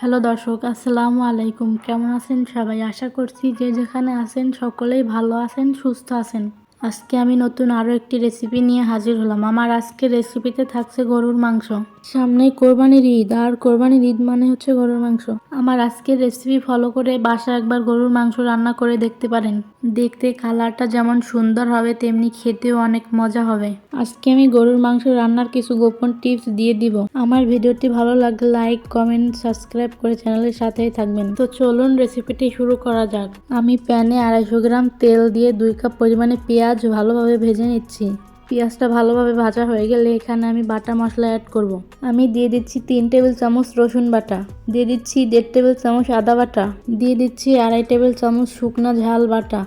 Hello দর্শক, আসসালামু আলাইকুম। কেমন আছেন সবাই? আশা করছি যে যেখানে আছেন সকলেই ভালো আছেন, সুস্থ আছেন। আজকে আমি নতুন আরও একটি রেসিপি নিয়ে হাজির হলাম। আমার আজকে রেসিপিতে থাকছে গরুর মাংস। সামনে কোরবানির ঈদ, আর কোরবানির ঈদ মানে হচ্ছে গরুর মাংস। আমার আজকের রেসিপি ফলো করে বাসা একবার গরুর মাংস রান্না করে দেখতে পারেন। দেখতে কালারটা যেমন সুন্দর হবে, তেমনি খেতেও অনেক মজা হবে। আজকে আমি গরুর মাংস রান্নার কিছু গোপন টিপস দিয়ে দিব। আমার ভিডিওটি ভালো লাগলে লাইক কমেন্ট সাবস্ক্রাইব করে চ্যানেলের সাথেই থাকবেন। তো চলুন রেসিপিটি শুরু করা যাক। আমি প্যানে আড়াইশো গ্রাম তেল দিয়ে দুই কাপ পরিমাণে পেঁয়াজ ভালোভাবে ভেজে নিচ্ছি। পেঁয়াজটা ভালোভাবে ভাজা হয়ে গেলে এখানে আমি বাটা মশলা অ্যাড করব। আমি দিয়ে দিচ্ছি তিন টেবিল চামচ রসুন বাটা, দিয়ে দিচ্ছি দেড় টেবিল চামচ আদা বাটা, দিয়ে দিচ্ছি আড়াই টেবিল চামচ শুকনা ঝাল বাটা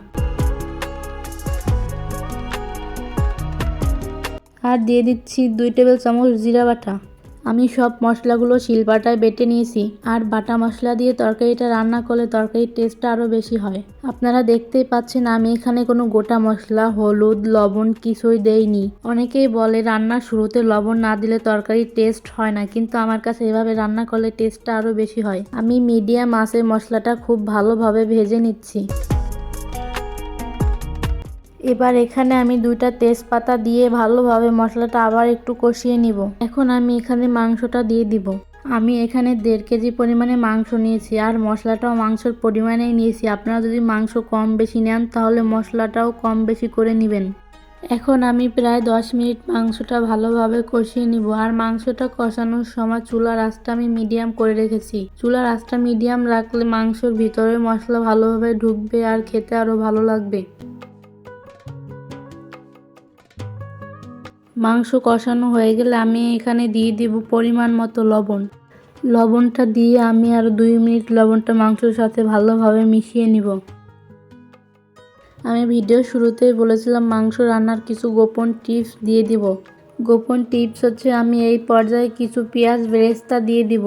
আর দিয়ে দিচ্ছি দুই টেবিল চামচ জিরা বাটা আমি সব মশলাগুলো শিলবাটায় বেটে নিয়েছি, আর বাটা মশলা দিয়ে তরকারিটা রান্না করলে তরকারির টেস্টটা আরও বেশি হয়। আপনারা দেখতেই পাচ্ছেন আমি এখানে কোনো গোটা মশলা, হলুদ, লবণ কিছুই দেইনি। অনেকেই বলে রান্নার শুরুতে লবণ না দিলে তরকারির টেস্ট হয় না, কিন্তু আমার কাছে এভাবে রান্না করলে টেস্টটা আরও বেশি হয়। আমি মিডিয়াম আঁচে মশলাটা খুব ভালোভাবে ভেজে নিচ্ছি। এবার এখানে আমি দুইটা তেজপাতা দিয়ে ভালোভাবে মশলাটা আবার একটু কষিয়ে নিব। এখন আমি এখানে মাংসটা দিয়ে দিব। আমি এখানে দেড় কেজি পরিমাণে মাংস নিয়েছি আর মশলাটাও মাংসের পরিমাণেই নিয়েছি। আপনারা যদি মাংস কম বেশি নেন তাহলে মশলাটাও কম বেশি করে নেবেন। এখন আমি প্রায় দশ মিনিট মাংসটা ভালোভাবে কষিয়ে নিব আর মাংসটা কষানোর সময় চুলার আঁচটা আমি মিডিয়াম করে রেখেছি। চুলার আঁচটা মিডিয়াম রাখলে মাংসর ভিতরে মশলা ভালোভাবে ঢুকবে আর খেতে আরও ভালো লাগবে। মাংস কষানো হয়ে গেলে আমি এখানে দিয়ে দিব পরিমাণ মতো লবণ। লবণটা দিয়ে আমি আর দুই মিনিট লবণটা মাংসের সাথে ভালোভাবে মিশিয়ে নিব। আমি ভিডিও শুরুতেই বলেছিলাম মাংস রান্নার কিছু গোপন টিপস দিয়ে দিব। গোপন টিপস হচ্ছে আমি এই পর্যায়ে কিছু পেঁয়াজ বেরেস্তা দিয়ে দিব।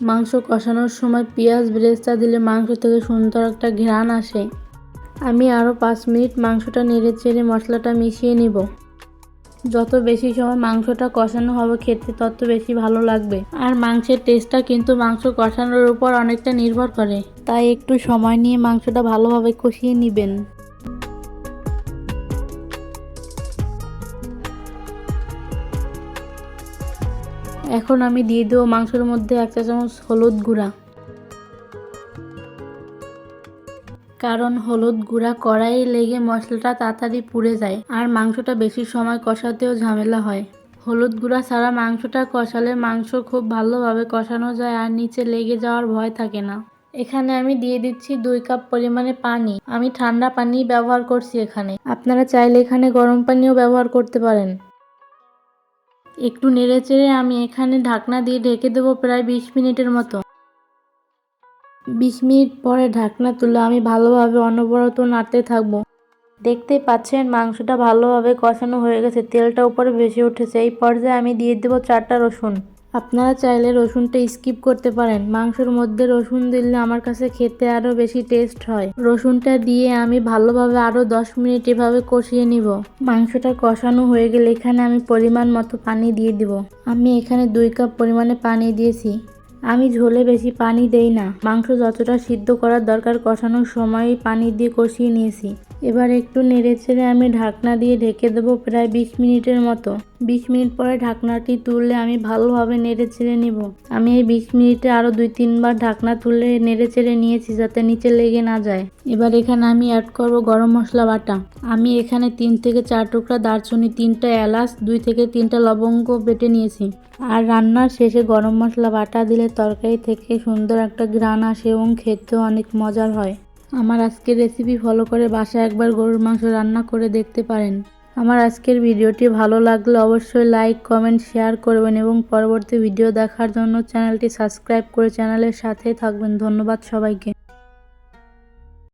মাংস কষানোর সময় পেঁয়াজ বেরেস্তা দিলে মাংস থেকে সুন্দর একটা ঘ্রাণ আসে। আমি আরও পাঁচ মিনিট মাংসটা নেড়ে চেড়ে মশলাটা মিশিয়ে নিব। যত বেশি সময় মাংসটা কষানো হবে খেতে, তত বেশি ভালো লাগবে। আর মাংসের টেস্টটা কিন্তু মাংস কষানোর উপর অনেকটা নির্ভর করে। তাই একটু সময় নিয়ে মাংসটা ভালোভাবে কষিয়ে নেবেন। এখন আমি দিয়ে দেবো মাংসের মধ্যে এক চা চামচ হলুদ গুঁড়া। কারণ হলুদ গুঁড়া কড়াইয়ে লেগে মশলাটা তাড়াতাড়ি পুড়ে যায় আর মাংসটা বেশি সময় কষাতেও ঝামেলা হয়। হলুদ গুঁড়া ছাড়া মাংসটা কষালে মাংস খুব ভালোভাবে কষানো যায় আর নিচে লেগে যাওয়ার ভয় থাকে না। এখানে আমি দিয়ে দিচ্ছি দুই কাপ পরিমাণে পানি। আমি ঠান্ডা পানি ব্যবহার করছি এখানে। আপনারা চাইলে এখানে গরম পানিও ব্যবহার করতে পারেন। একটু নেড়ে চেড়ে আমি এখানে ঢাকনা দিয়ে ঢেকে দেবো প্রায় বিশ মিনিটের মতো। বিশ মিনিট পরে ঢাকনা তুলে আমি ভালোভাবে অনবরত নাড়তে থাকব। দেখতে পাচ্ছেন, মাংসটা ভালোভাবে কষানো হয়ে গেছে, তেলটা উপরে ভেসে উঠেছে। এই পর্যায়ে আমি দিয়ে দেবো চারটা রসুন। আপনারা চাইলে রসুনটা স্কিপ করতে পারেন। মাংসের মধ্যে রসুন দিলে আমার কাছে খেতে আরও বেশি টেস্ট হয়। রসুনটা দিয়ে আমি ভালোভাবে আরও দশ মিনিট এভাবে কষিয়ে নিব। মাংসটা কষানো হয়ে গেলে এখানে আমি পরিমাণ মতো পানি দিয়ে দিব। আমি এখানে দুই কাপ পরিমাণে পানি দিয়েছি। আমি ঝোলে বেশি পানি দেই না। মাংস যতটা সিদ্ধ করার দরকার কষানোর সময় পানি দিয়ে কষিয়ে নিয়েছি। এবার একটু নেড়ে চেড়ে আমি ঢাকনা দিয়ে ঢেকে দেবো প্রায় বিশ মিনিটের মতো। বিশ মিনিট পরে ঢাকনাটি তুললে আমি ভালোভাবে নেড়ে চেড়ে নিব। আমি এই বিশ মিনিটে আরও দুই, তিনবার ঢাকনা তুলে নেড়ে চেড়ে নিয়েছি যাতে নিচে লেগে না যায়। এবার এখানে আমি অ্যাড করব গরম মশলা বাটা। আমি এখানে তিন থেকে চার টুকরা দারচিনি, তিনটা এলাচ, দুই থেকে তিনটা লবঙ্গ বেটে নিয়েছি। আর রান্নার শেষে গরম মশলা বাটা দিলে তরকারি থেকে সুন্দর একটা ঘ্রাণ আসে এবং খেতেও অনেক মজার হয়। আমার আজকের রেসিপি ফলো করে বাসায় একবার গরুর মাংস রান্না করে দেখতে পারেন। আমার আজকের ভিডিওটি ভালো লাগলে অবশ্যই লাইক কমেন্ট শেয়ার করবেন এবং পরবর্তী ভিডিও দেখার জন্য চ্যানেলটি সাবস্ক্রাইব করে চ্যানেলের সাথে থাকবেন। ধন্যবাদ সবাইকে।